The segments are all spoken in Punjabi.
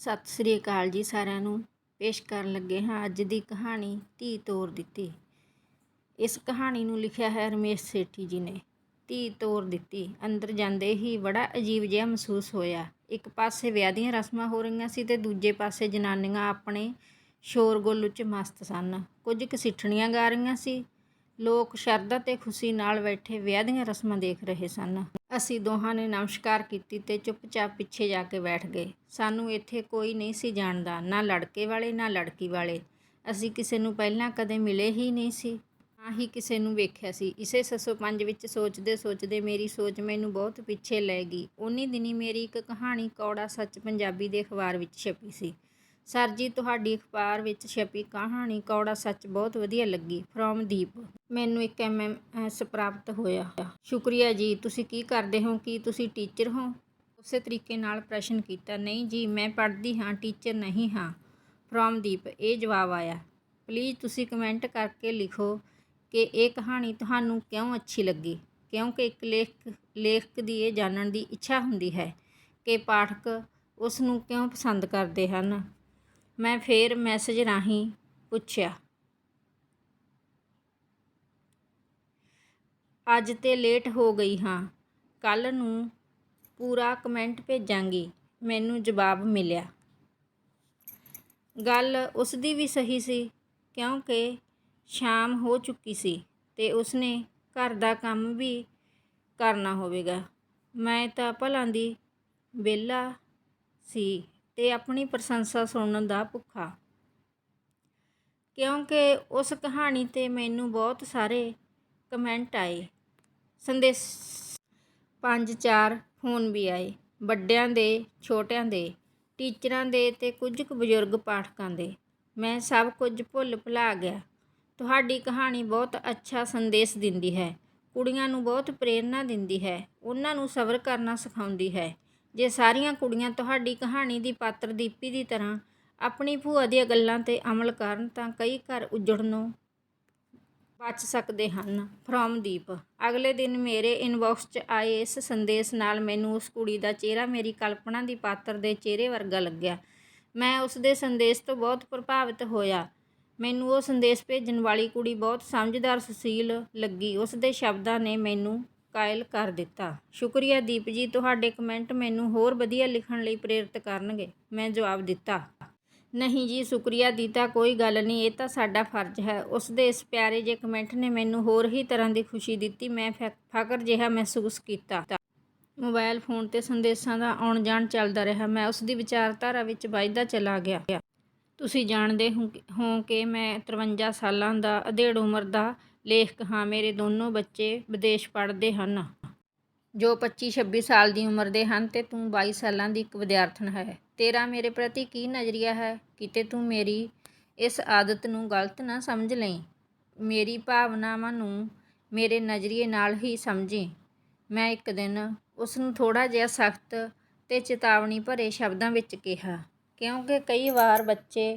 ਸਤਿ ਸ੍ਰੀ ਅਕਾਲ ਜੀ ਸਾਰਿਆਂ ਨੂੰ। ਪੇਸ਼ ਕਰਨ ਲੱਗੇ ਹਾਂ ਅੱਜ ਦੀ ਕਹਾਣੀ ਧੀ ਤੋਰ ਦਿੱਤੀ। ਇਸ ਕਹਾਣੀ ਨੂੰ ਲਿਖਿਆ ਹੈ ਰਮੇਸ਼ ਸੇਠੀ ਜੀ ਨੇ। ਧੀ ਤੋਰ ਦਿੱਤੀ। ਅੰਦਰ ਜਾਂਦੇ ਹੀ ਬੜਾ ਅਜੀਬ ਜਿਹਾ ਮਹਿਸੂਸ ਹੋਇਆ। ਇੱਕ ਪਾਸੇ ਵਿਆਹ ਦੀਆਂ ਰਸਮਾਂ ਹੋ ਰਹੀਆਂ ਸੀ ਤੇ ਦੂਜੇ ਪਾਸੇ ਜਨਾਨੀਆਂ ਆਪਣੇ ਸ਼ੋਰਗੁੱਲ 'ਚ ਮਸਤ ਸਨ। ਕੁਝ ਕਸਿੱਠਣੀਆਂ ਗਾ ਰਹੀਆਂ ਸੀ। ਲੋਕ ਸ਼ਰਧਾ ਤੇ ਖੁਸ਼ੀ ਨਾਲ ਬੈਠੇ ਵਿਆਹ ਦੀਆਂ ਰਸਮਾਂ ਦੇਖ ਰਹੇ ਸਨ। ਅਸੀਂ ਦੋਹਾਂ ਨੇ ਨਮਸਕਾਰ ਕੀਤੀ ਤੇ ਚੁੱਪਚਾਪ ਪਿੱਛੇ ਜਾ ਕੇ ਬੈਠ ਗਏ। ਸਾਨੂੰ ਇੱਥੇ ਕੋਈ ਨਹੀਂ ਸੀ ਜਾਣਦਾ, ਨਾ ਲੜਕੇ ਵਾਲੇ, ਨਾ ਲੜਕੀ ਵਾਲੇ। ਅਸੀਂ ਕਿਸੇ ਨੂੰ ਪਹਿਲਾਂ ਕਦੇ ਮਿਲੇ ਹੀ ਨਹੀਂ ਸੀ, ਨਾ ਹੀ ਕਿਸੇ ਨੂੰ ਵੇਖਿਆ ਸੀ। ਇਸੇ ਸੱਸੋ ਪੰਜ ਵਿੱਚ ਸੋਚਦੇ ਸੋਚਦੇ ਮੇਰੀ ਸੋਚ ਮੈਨੂੰ ਬਹੁਤ ਪਿੱਛੇ ਲੈ ਗਈ। ਉਨੀ ਦਿਨੀ ਮੇਰੀ ਇੱਕ ਕਹਾਣੀ ਕੌੜਾ ਸੱਚ ਪੰਜਾਬੀ ਦੇ ਅਖਬਾਰ ਵਿੱਚ ਛਪੀ ਸੀ। ਸਰ ਜੀ, ਤੁਹਾਡੀ ਅਖਬਾਰ ਵਿੱਚ ਛਪੀ ਕਹਾਣੀ ਕੌੜਾ ਸੱਚ ਬਹੁਤ ਵਧੀਆ ਲੱਗੀ। ਫਰੋਮ ਦੀਪ, ਮੈਨੂੰ ਇੱਕ ਐਮਐਮਐਸ ਪ੍ਰਾਪਤ ਹੋਇਆ। ਸ਼ੁਕਰੀਆ ਜੀ, ਤੁਸੀਂ ਕੀ ਕਰਦੇ ਹੋ? ਕੀ ਤੁਸੀਂ ਟੀਚਰ ਹੋ? ਉਸੇ ਤਰੀਕੇ ਨਾਲ ਪ੍ਰਸ਼ਨ ਕੀਤਾ, ਨਹੀਂ ਜੀ, ਮੈਂ ਪੜ੍ਹਦੀ ਹਾਂ ਟੀਚਰ ਨਹੀਂ ਹਾਂ। ਫਰੋਮ ਦੀਪ, ਇਹ ਜਵਾਬ ਆਇਆ। ਪਲੀਜ਼ ਤੁਸੀਂ ਕਮੈਂਟ ਕਰਕੇ ਲਿਖੋ ਕਿ ਇਹ ਕਹਾਣੀ ਤੁਹਾਨੂੰ ਕਿਉਂ ਅੱਛੀ ਲੱਗੀ? ਕਿਉਂਕਿ ਇੱਕ ਲੇਖ, ਲੇਖਕ ਦੀ ਇਹ ਜਾਣਨ ਦੀ ਇੱਛਾ ਹੁੰਦੀ ਹੈ ਕਿ ਪਾਠਕ ਉਸ ਨੂੰ ਕਿਉਂ ਪਸੰਦ ਕਰਦੇ ਹਨ। ਮੈਂ ਫੇਰ ਮੈਸੇਜ ਰਾਹੀਂ ਪੁੱਛਿਆ। ਅੱਜ ਤੇ ਲੇਟ ਹੋ ਗਈ ਹਾਂ। ਕੱਲ ਨੂੰ ਪੂਰਾ ਕਮੈਂਟ ਭੇਜਾਂਗੀ। ਮੈਨੂੰ ਜਵਾਬ ਮਿਲਿਆ। ਗੱਲ ਉਸ ਦੀ ਵੀ ਸਹੀ ਸੀ, ਕਿਉਂਕਿ ਸ਼ਾਮ ਹੋ ਚੁੱਕੀ ਸੀ ਤੇ ਉਸਨੇ ਘਰ ਦਾ ਕੰਮ ਵੀ ਕਰਨਾ ਹੋਵੇਗਾ। ਮੈਂ ਤਾਂ ਭਲਾਂ ਦੀ ਵਿਹਲਾ ਸੀ। ਤੇ ਆਪਣੀ ਪ੍ਰਸ਼ੰਸਾ ਸੁਣਨ ਦਾ ਭੁੱਖਾ। ਕਿਉਂਕਿ ਉਸ ਕਹਾਣੀ ਤੇ ਮੈਨੂੰ ਬਹੁਤ ਸਾਰੇ ਕਮੈਂਟ ਆਏ। ਸੰਦੇਸ਼ ਪੰਜ ਚਾਰ ਫੋਨ ਵੀ ਆਏ। ਵੱਡਿਆਂ ਦੇ, ਛੋਟਿਆਂ ਦੇ, ਟੀਚਰਾਂ ਦੇ ਤੇ ਕੁਝ ਕੁ ਬਜ਼ੁਰਗ ਪਾਠਕਾਂ ਦੇ। ਮੈਂ ਸਭ ਕੁਝ ਭੁੱਲ ਭੁਲਾ ਗਿਆ। ਤੁਹਾਡੀ ਕਹਾਣੀ ਬਹੁਤ ਅੱਛਾ ਸੰਦੇਸ਼ ਦਿੰਦੀ ਹੈ। ਕੁੜੀਆਂ ਨੂੰ ਬਹੁਤ ਪ੍ਰੇਰਣਾ ਦਿੰਦੀ ਹੈ। ਉਹਨਾਂ ਨੂੰ ਸਬਰ ਕਰਨਾ ਸਿਖਾਉਂਦੀ ਹੈ। ਜੇ ਸਾਰੀਆਂ ਕੁੜੀਆਂ ਤੁਹਾਡੀ ਕਹਾਣੀ ਦੀ ਪਾਤਰ ਦੀਪੀ ਦੀ ਤਰ੍ਹਾਂ ਆਪਣੀ ਭੂਆ ਦੀਆਂ ਗੱਲਾਂ ਤੇ ਅਮਲ ਕਰਨ ਤਾਂ ਕਈ ਘਰ ਉਜੜਨੋਂ ਬਚ ਸਕਦੇ ਹਨ। ਫਰੋਮ ਦੀਪ, ਅਗਲੇ ਦਿਨ ਮੇਰੇ ਇਨਬਾਕਸ 'ਚ ਆਏ ਇਸ ਸੰਦੇਸ਼ ਨਾਲ ਮੈਨੂੰ ਉਸ ਕੁੜੀ ਦਾ ਚਿਹਰਾ ਮੇਰੀ ਕਲਪਨਾ ਦੀ ਪਾਤਰ ਦੇ ਚਿਹਰੇ ਵਰਗਾ ਲੱਗਿਆ। ਮੈਂ ਉਸ ਦੇ ਸੰਦੇਸ਼ ਤੋਂ ਬਹੁਤ ਪ੍ਰਭਾਵਿਤ ਹੋਇਆ। ਮੈਨੂੰ ਉਹ ਸੰਦੇਸ਼ ਭੇਜਣ ਵਾਲੀ ਕੁੜੀ ਬਹੁਤ ਸਮਝਦਾਰ, ਸੁਸ਼ੀਲ ਲੱਗੀ। ਉਸ ਦੇ ਸ਼ਬਦਾਂ ਨੇ ਮੈਨੂੰ ਕਾਇਲ ਕਰ ਦਿੱਤਾ। ਸ਼ੁਕਰੀਆ ਦੀਪ ਜੀ, ਤੁਹਾਡੇ ਕਮੈਂਟ ਮੈਨੂੰ ਹੋਰ ਵਧੀਆ ਲਿਖਣ ਲਈ ਪ੍ਰੇਰਿਤ ਕਰਨਗੇ, ਮੈਂ ਜਵਾਬ ਦਿੱਤਾ। ਨਹੀਂ ਜੀ, ਸ਼ੁਕਰੀਆ ਦੀ ਤਾਂ ਕੋਈ ਗੱਲ ਨਹੀਂ, ਇਹ ਤਾਂ ਸਾਡਾ ਫਰਜ਼ ਹੈ। ਉਸ ਦੇ ਇਸ ਪਿਆਰੇ ਜਿਹੇ ਕਮੈਂਟ ਨੇ ਮੈਨੂੰ ਹੋਰ ਹੀ ਤਰ੍ਹਾਂ ਦੀ ਖੁਸ਼ੀ ਦਿੱਤੀ, ਮੈਂ ਫ- ਫਖਰ ਜਿਹਾ ਮਹਿਸੂਸ ਕੀਤਾ। ਮੋਬਾਈਲ ਫੋਨ ਤੇ ਸੰਦੇਸ਼ਾਂ ਦਾ ਆਉਣ ਜਾਣ ਚੱਲਦਾ ਰਿਹਾ, ਮੈਂ ਉਸ ਦੀ ਵਿਚਾਰਧਾਰਾ ਵਿੱਚ ਵੱਜਦਾ ਚਲਾ ਗਿਆ। ਤੁਸੀਂ ਜਾਣਦੇ ਹੋ ਕਿ ਮੈਂ 53 ਸਾਲਾਂ ਦਾ, ਅਧੇੜ ਉਮਰ ਦਾ ਲੇਖਕ ਹਾਂ ਮੇਰੇ ਦੋਨੋਂ ਬੱਚੇ ਵਿਦੇਸ਼ ਪੜ੍ਹਦੇ ਹਨ। ਜੋ 25-26 ਸਾਲ ਦੀ ਉਮਰ ਦੇ ਹਨ ਤੇ ਤੂੰ 22 ਸਾਲਾਂ ਦੀ ਇੱਕ ਵਿਦਿਆਰਥਣ ਹੈ। ਤੇਰਾ ਮੇਰੇ ਪ੍ਰਤੀ ਕੀ ਨਜ਼ਰੀਆ ਹੈ? ਕਿਤੇ ਤੂੰ ਮੇਰੀ ਇਸ ਆਦਤ ਨੂੰ ਗਲਤ ਨਾ ਸਮਝ ਲਈ। ਮੇਰੀ ਭਾਵਨਾਵਾਂ ਨੂੰ ਮੇਰੇ ਨਜ਼ਰੀਏ ਨਾਲ ਹੀ ਸਮਝੀ। ਮੈਂ ਇੱਕ ਦਿਨ ਉਸ ਨੂੰ ਥੋੜਾ ਜਿਹਾ ਸਖਤ ਤੇ ਚੇਤਾਵਨੀ ਭਰੇ ਸ਼ਬਦਾਂ ਵਿੱਚ ਕਿਹਾ, ਕਿਉਂਕਿ ਕਈ ਵਾਰ ਬੱਚੇ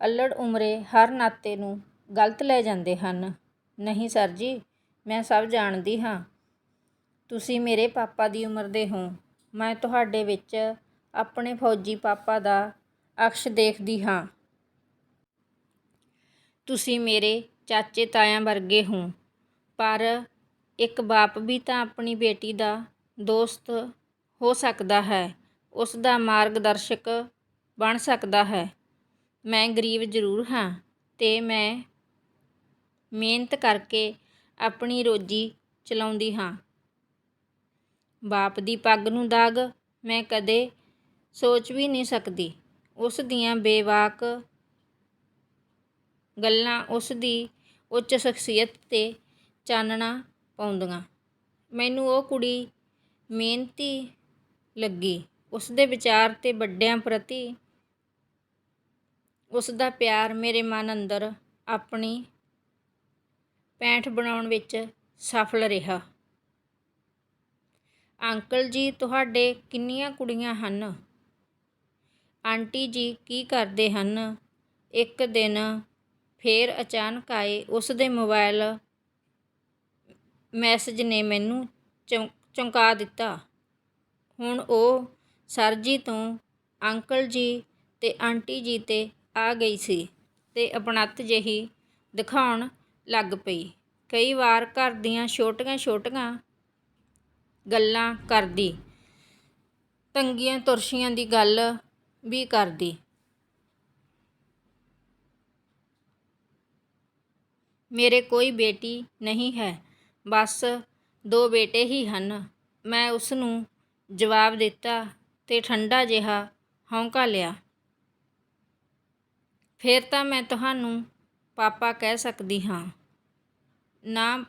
ਅਲੜ ਉਮਰੇ ਹਰ ਨਾਤੇ ਨੂੰ ਗਲਤ ਲੈ ਜਾਂਦੇ ਹਨ। ਨਹੀਂ ਸਰ ਜੀ, ਮੈਂ ਸਭ ਜਾਣਦੀ ਹਾਂ। ਤੁਸੀਂ ਮੇਰੇ ਪਾਪਾ ਦੀ ਉਮਰ ਦੇ ਹੋ। ਮੈਂ ਤੁਹਾਡੇ ਵਿੱਚ ਆਪਣੇ ਫੌਜੀ ਪਾਪਾ ਦਾ ਅਕਸ਼ ਦੇਖਦੀ ਹਾਂ। ਤੁਸੀਂ ਮੇਰੇ ਚਾਚੇ ਤਾਇਆਂ ਵਰਗੇ ਹੋ। ਪਰ ਇੱਕ ਬਾਪ ਵੀ ਤਾਂ ਆਪਣੀ ਬੇਟੀ ਦਾ ਦੋਸਤ ਹੋ ਸਕਦਾ ਹੈ। ਉਸ ਦਾ ਮਾਰਗਦਰਸ਼ਕ ਬਣ ਸਕਦਾ ਹੈ। ਮੈਂ ਗਰੀਬ ਜ਼ਰੂਰ ਹਾਂ ਤੇ ਮੈਂ ਮਿਹਨਤ ਕਰਕੇ ਆਪਣੀ ਰੋਜੀ ਚਲਾਉਂਦੀ ਹਾਂ। ਬਾਪ ਦੀ ਪੱਗ ਨੂੰ ਦਾਗ ਮੈਂ ਕਦੇ ਸੋਚ ਵੀ ਨਹੀਂ ਸਕਦੀ। ਉਸ ਦੀਆਂ ਬੇਵਾਕ ਗੱਲਾਂ ਉਸ ਦੀ ਉੱਚ ਸ਼ਖਸੀਅਤ ਤੇ ਚਾਨਣਾ ਪਾਉਂਦੀਆਂ। ਮੈਨੂੰ ਉਹ ਕੁੜੀ ਮਿਹਨਤੀ ਲੱਗੀ। ਉਸ ਦੇ ਵਿਚਾਰ ਤੇ ਵੱਡਿਆਂ ਪ੍ਰਤੀ ਉਸ ਦਾ ਪਿਆਰ ਮੇਰੇ ਮਨ ਅੰਦਰ ਆਪਣੀ ਪੈਂਠ ਬਣਾਉਣ ਵਿੱਚ ਸਫਲ ਰਿਹਾ। ਅੰਕਲ ਜੀ, ਤੁਹਾਡੇ ਕਿੰਨੀਆਂ ਕੁੜੀਆਂ ਹਨ? ਆਂਟੀ ਜੀ ਕੀ ਕਰਦੇ ਹਨ? ਇੱਕ ਦਿਨ ਫੇਰ ਅਚਾਨਕ ਆਏ, ਉਸ ਦੇ ਮੋਬਾਈਲ ਮੈਸੇਜ ਨੇ ਮੈਨੂੰ ਚੌਂ- ਚੌਂਕਾ ਦਿੱਤਾ। ਹੁਣ ਉਹ ਸਰ ਜੀ ਤੋਂ ਅੰਕਲ ਜੀ ਤੇ ਆਂਟੀ ਜੀ ਤੇ ਆ ਗਈ ਸੀ ਤੇ ਆਪਣੱਤ ਜਿਹੀ ਦਿਖਾਉਣ ਲੱਗ ਪਈ। ਕਈ ਵਾਰ ਘਰ ਦੀਆਂ ਛੋਟੀਆਂ-ਛੋਟੀਆਂ ਗੱਲਾਂ ਕਰਦੀ, ਤੰਗੀਆਂ ਤੁਰਸ਼ੀਆਂ ਦੀ ਗੱਲ ਵੀ ਕਰਦੀ। ਮੇਰੇ ਕੋਈ ਬੇਟੀ ਨਹੀਂ ਹੈ, ਬਸ ਦੋ ਬੇਟੇ ਹੀ ਹਨ। ਮੈਂ ਉਸ ਨੂੰ ਜਵਾਬ ਦਿੱਤਾ ਤੇ ਠੰਡਾ ਜਿਹਾ ਹੌਂਕਾ ਲਿਆ। ਫਿਰ ਤਾਂ ਮੈਂ ਤੁਹਾਨੂੰ ਪਾਪਾ ਕਹਿ ਸਕਦੀ ਹਾਂ। ਨਾ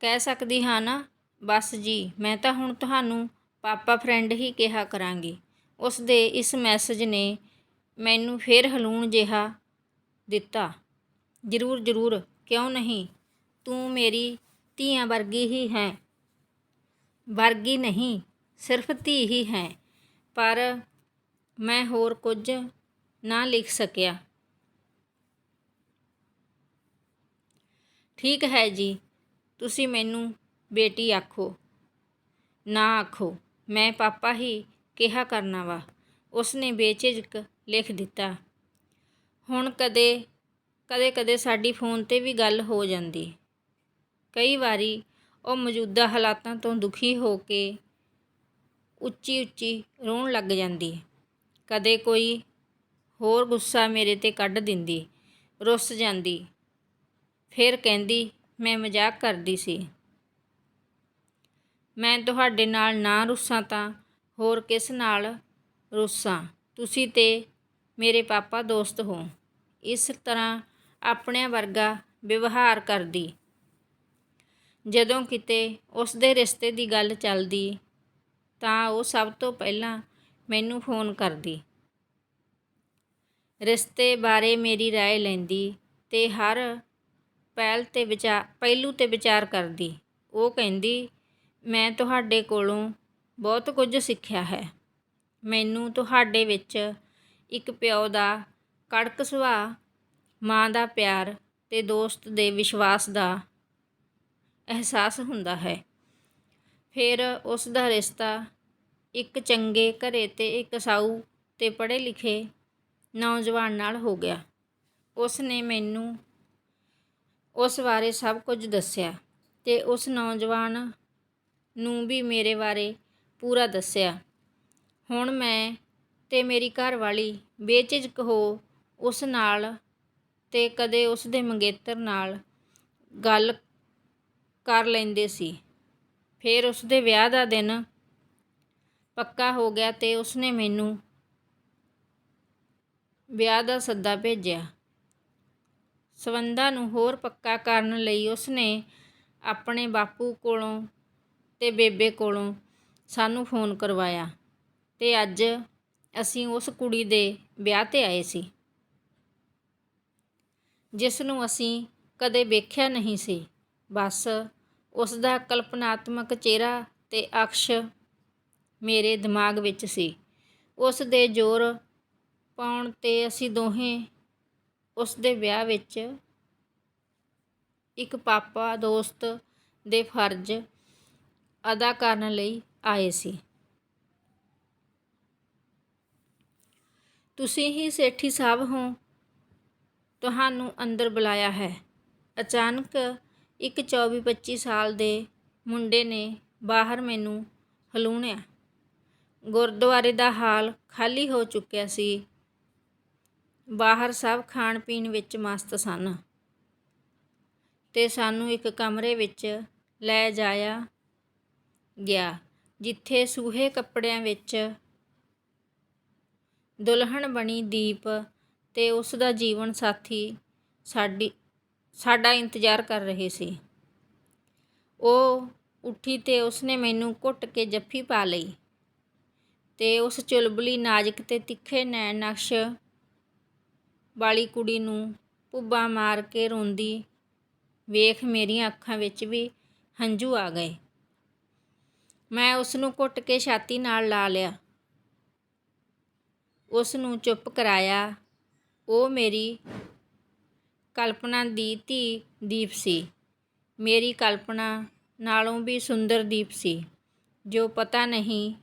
ਕਹਿ ਸਕਦੀ ਹਾਂ ਨਾ। ਬਸ ਜੀ, ਮੈਂ ਤਾਂ ਹੁਣ ਤੁਹਾਨੂੰ ਪਾਪਾ ਫਰੈਂਡ ਹੀ ਕਿਹਾ ਕਰਾਂਗੀ। ਉਸ ਦੇ ਇਸ ਮੈਸੇਜ ਨੇ ਮੈਨੂੰ ਫਿਰ ਹਲੂਣ ਜਿਹਾ ਦਿੱਤਾ। ਜ਼ਰੂਰ ਜ਼ਰੂਰ, ਕਿਉਂ ਨਹੀਂ? ਤੂੰ ਮੇਰੀ ਧੀਆਂ ਵਰਗੀ ਹੀ ਹੈ। ਵਰਗੀ ਨਹੀਂ, ਸਿਰਫ ਧੀ ਹੀ ਹੈ। ਪਰ ਮੈਂ ਹੋਰ ਕੁਝ ਨਾ ਲਿਖ ਸਕਿਆ। ਠੀਕ ਹੈ ਜੀ। ਤੁਸੀਂ ਮੈਨੂੰ ਬੇਟੀ ਆਖੋ, ਨਾ ਆਖੋ। ਮੈਂ ਪਾਪਾ ਹੀ ਕਿਹਾ ਕਰਨਾ ਵਾ। ਉਸਨੇ ਬੇਝਿਜਕ ਲਿਖ ਦਿੱਤਾ। ਹੁਣ ਕਦੇ ਕਦੇ ਕਦੇ ਸਾਡੀ ਫੋਨ ਤੇ ਵੀ ਗੱਲ ਹੋ ਜਾਂਦੀ। ਕਈ ਵਾਰੀ ਉਹ ਮੌਜੂਦਾ ਹਾਲਾਤਾਂ ਤੋਂ ਦੁਖੀ ਹੋ ਕੇ ਉੱਚੀ ਉੱਚੀ ਰੋਣ ਲੱਗ ਜਾਂਦੀ। ਕਦੇ ਕੋਈ ਹੋਰ ਗੁੱਸਾ ਮੇਰੇ ਤੇ ਕੱਢ ਦਿੰਦੀ, ਰੁੱਸ ਜਾਂਦੀ। ਫਿਰ ਕਹਿੰਦੀ ਮੈਂ ਮਜ਼ਾਕ ਕਰਦੀ ਸੀ ਮੈਂ ਤੁਹਾਡੇ ਨਾਲ ਨਾ ਰੁੱਸਾਂ ਤਾਂ ਹੋਰ ਕਿਸ ਨਾਲ ਰੁੱਸਾਂ ਤੁਸੀਂ ਤੇ ਮੇਰੇ ਪਾਪਾ ਦੋਸਤ ਹੋ ਇਸ ਤਰ੍ਹਾਂ ਆਪਣਿਆਂ ਵਰਗਾ ਵਿਵਹਾਰ ਕਰਦੀ ਜਦੋਂ ਕਿਤੇ ਉਸ ਦੇ ਰਿਸ਼ਤੇ ਦੀ ਗੱਲ ਚੱਲਦੀ ਤਾਂ ਉਹ ਸਭ ਤੋਂ ਪਹਿਲਾਂ ਮੈਨੂੰ ਫੋਨ ਕਰਦੀ ਰਿਸ਼ਤੇ ਬਾਰੇ ਮੇਰੀ رائے ਲੈਂਦੀ ਤੇ ਹਰ ਪਹਿਲ ਤੇ ਵਿਚਾਰ ਪਹਿਲੂ ਤੇ ਵਿਚਾਰ ਕਰਦੀ। ਉਹ ਕਹਿੰਦੀ, ਮੈਂ ਤੁਹਾਡੇ ਕੋਲੋਂ ਬਹੁਤ ਕੁਝ ਸਿੱਖਿਆ ਹੈ। ਮੈਨੂੰ ਤੁਹਾਡੇ ਵਿੱਚ ਇੱਕ ਪਿਓ ਦਾ ਕੜਕ ਸੁਭਾਅ, ਮਾਂ ਦਾ ਪਿਆਰ ਤੇ ਦੋਸਤ ਦੇ ਵਿਸ਼ਵਾਸ ਦਾ ਅਹਿਸਾਸ ਹੁੰਦਾ ਹੈ। ਫਿਰ ਉਸ ਦਾ ਰਿਸ਼ਤਾ ਇੱਕ ਚੰਗੇ ਘਰੇ ਤੇ ਇੱਕ ਸਾਊ ਤੇ ਪੜ੍ਹੇ ਲਿਖੇ ਨੌਜਵਾਨ ਨਾਲ ਹੋ ਗਿਆ। ਉਸ ਨੇ ਮੈਨੂੰ ਉਸ ਬਾਰੇ ਸਭ ਕੁਝ ਦੱਸਿਆ ਅਤੇ ਉਸ ਨੌਜਵਾਨ ਨੂੰ ਵੀ ਮੇਰੇ ਬਾਰੇ ਪੂਰਾ ਦੱਸਿਆ। ਹੁਣ ਮੈਂ ਅਤੇ ਮੇਰੀ ਘਰਵਾਲੀ ਬੇਝਿਜਕ ਹੋ ਉਸ ਨਾਲ ਅਤੇ ਕਦੇ ਉਸ ਦੇ ਮੰਗੇਤਰ ਨਾਲ ਗੱਲ ਕਰ ਲੈਂਦੇ ਸੀ। ਫਿਰ ਉਸ ਦੇ ਵਿਆਹ ਦਾ ਦਿਨ ਪੱਕਾ ਹੋ ਗਿਆ ਤੇ ਉਸਨੇ ਮੈਨੂੰ ਵਿਆਹ ਦਾ ਸੱਦਾ ਭੇਜਿਆ। ਸਬੰਧਾਂ ਨੂੰ ਹੋਰ ਪੱਕਾ ਕਰਨ ਲਈ ਉਸਨੇ ਆਪਣੇ ਬਾਪੂ ਕੋਲੋਂ ਤੇ ਬੇਬੇ ਕੋਲੋਂ ਸਾਨੂੰ ਫੋਨ ਕਰਵਾਇਆ ਤੇ ਅੱਜ ਅਸੀਂ ਉਸ ਕੁੜੀ ਦੇ ਵਿਆਹ ਤੇ ਆਏ ਸੀ। ਜਿਸ ਨੂੰ ਅਸੀਂ ਕਦੇ ਵੇਖਿਆ ਨਹੀਂ ਸੀ। ਬਸ ਉਸ ਦਾ ਕਲਪਨਾਤਮਕ ਚਿਹਰਾ ਤੇ ਅਕਸ਼ ਮੇਰੇ ਦਿਮਾਗ ਵਿੱਚ ਸੀ। ਉਸ ਦੇ ਜ਼ੋਰ ਪਾਉਣ ਤੇ ਅਸੀਂ ਦੋਹੇ ਉਸ ਦੇ ਵਿਆਹ ਵਿੱਚ ਇੱਕ ਪਾਪਾ ਦੋਸਤ ਦੇ ਫਰਜ਼ ਅਦਾ ਕਰਨ ਲਈ ਆਏ ਸੀ। ਤੁਸੀਂ ਹੀ ਸੇਠੀ ਸਾਹਿਬ ਹੋ। ਤੁਹਾਨੂੰ ਅੰਦਰ ਬੁਲਾਇਆ ਹੈ। ਅਚਾਨਕ ਇੱਕ 24-25 ਸਾਲ ਦੇ ਮੁੰਡੇ ਨੇ ਬਾਹਰ ਮੈਨੂੰ ਹਲੂਣਿਆ। ਗੁਰਦੁਆਰੇ ਦਾ ਹਾਲ ਖਾਲੀ ਹੋ ਚੁੱਕਿਆ ਸੀ। ਬਾਹਰ ਸਭ ਖਾਣ ਪੀਣ ਵਿੱਚ ਮਸਤ ਸਨ। ਤੇ ਸਾਨੂੰ ਇੱਕ ਕਮਰੇ ਵਿੱਚ ਲੈ ਜਾਇਆ ਗਿਆ, ਜਿੱਥੇ ਸੂਹੇ ਕੱਪੜਿਆਂ ਵਿੱਚ ਦੁਲਹਨ ਬਣੀ ਦੀਪ ਤੇ ਉਸ ਦਾ ਜੀਵਨ ਸਾਥੀ ਸਾਡੀ, ਸਾਡਾ ਇੰਤਜ਼ਾਰ ਕਰ ਰਹੇ ਸੀ। ਉਹ ਉੱਠੀ ਤੇ ਉਸਨੇ ਮੈਨੂੰ ਘੁੱਟ ਕੇ ਜੱਫੀ ਪਾ ਲਈ ਤੇ ਉਸ ਚੁਲਬਲੀ ਨਾਜ਼ੁਕ ਤੇ ਤਿੱਖੇ ਨੈਣ ਨਕਸ਼ ਵਾਲੀ ਕੁੜੀ ਨੂੰ ਪੁੱਬਾ ਮਾਰ ਕੇ ਰੋਂਦੀ ਵੇਖ ਮੇਰੀਆਂ ਅੱਖਾਂ ਵਿੱਚ ਵੀ ਹੰਝੂ ਆ ਗਏ। ਮੈਂ ਉਸ ਨੂੰ ਘੁੱਟ ਕੇ ਛਾਤੀ ਨਾਲ ਲਾ ਲਿਆ। ਉਸ ਨੂੰ ਚੁੱਪ ਕਰਾਇਆ। ਉਹ ਮੇਰੀ ਕਲਪਨਾ ਦੀ ਧੀ ਦੀਪ ਸੀ। ਮੇਰੀ ਕਲਪਨਾ ਨਾਲੋਂ ਵੀ ਸੁੰਦਰ ਦੀਪ ਸੀ, ਜੋ ਪਤਾ ਨਹੀਂ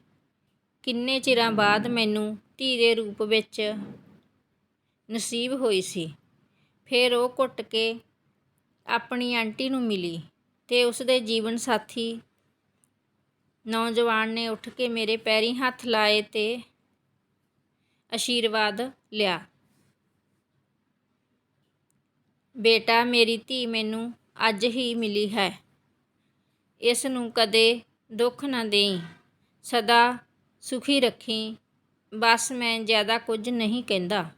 ਕਿੰਨੇ ਚਿਰਾਂ ਬਾਅਦ ਮੈਨੂੰ ਧੀ ਦੇ ਰੂਪ ਵਿੱਚ ਨਸੀਬ ਹੋਈ ਸੀ। ਫਿਰ ਉਹ ਘੁੱਟ ਕੇ ਆਪਣੀ ਆਂਟੀ ਨੂੰ ਮਿਲੀ ਤੇ ਉਸਦੇ ਜੀਵਨ ਸਾਥੀ ਨੌਜਵਾਨ ਨੇ ਉੱਠ ਕੇ ਮੇਰੇ ਪੈਰੀਂ ਹੱਥ ਲਾਏ ਤੇ ਆਸ਼ੀਰਵਾਦ ਲਿਆ। ਬੇਟਾ, ਮੇਰੀ ਧੀ ਮੈਨੂੰ ਅੱਜ ਹੀ ਮਿਲੀ ਹੈ। ਇਸ ਨੂੰ ਕਦੇ ਦੁੱਖ ਨਾ ਦੇਈ। ਸਦਾ ਸੁਖੀ ਰੱਖੀ। ਬਸ ਮੈਂ ਜ਼ਿਆਦਾ ਕੁਝ ਨਹੀਂ ਕਹਿੰਦਾ।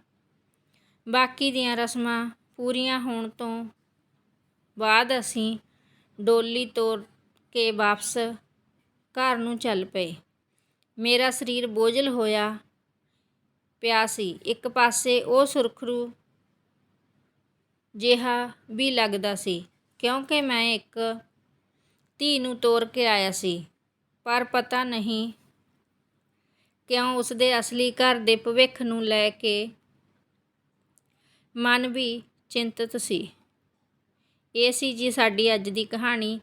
ਬਾਕੀ ਦੀਆਂ ਰਸਮਾਂ ਪੂਰੀਆਂ ਹੋਣ ਤੋਂ ਬਾਅਦ ਅਸੀਂ ਡੋਲੀ ਤੋਰ ਕੇ ਵਾਪਸ ਘਰ ਨੂੰ ਚੱਲ ਪਏ। ਮੇਰਾ ਸਰੀਰ ਬੋਝਲ ਹੋਇਆ ਪਿਆ ਸੀ। ਇੱਕ ਪਾਸੇ ਉਹ ਸੁਰਖਰੂ ਜਿਹਾ ਵੀ ਲੱਗਦਾ ਸੀ, ਕਿਉਂਕਿ ਮੈਂ ਇੱਕ ਧੀ ਨੂੰ ਤੋਰ ਕੇ ਆਇਆ ਸੀ। ਪਰ ਪਤਾ ਨਹੀਂ ਕਿਉਂ ਉਸਦੇ ਅਸਲੀ ਘਰ ਦੇ ਭਵਿੱਖ ਨੂੰ ਲੈ ਕੇ ਮਨ ਵੀ ਚਿੰਤਤ ਸੀ। ਇਹ ਸੀ ਜੀ ਸਾਡੀ ਅੱਜ ਦੀ ਕਹਾਣੀ।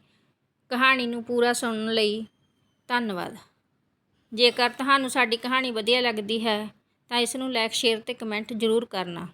ਕਹਾਣੀ ਨੂੰ ਪੂਰਾ ਸੁਣਨ ਲਈ ਧੰਨਵਾਦ। ਜੇਕਰ ਤੁਹਾਨੂੰ ਸਾਡੀ ਕਹਾਣੀ ਵਧੀਆ ਲੱਗਦੀ ਹੈ, ਤਾਂ ਇਸ ਨੂੰ ਲਾਈਕ ਸ਼ੇਅਰ ਤੇ ਕਮੈਂਟ ਜ਼ਰੂਰ ਕਰਨਾ।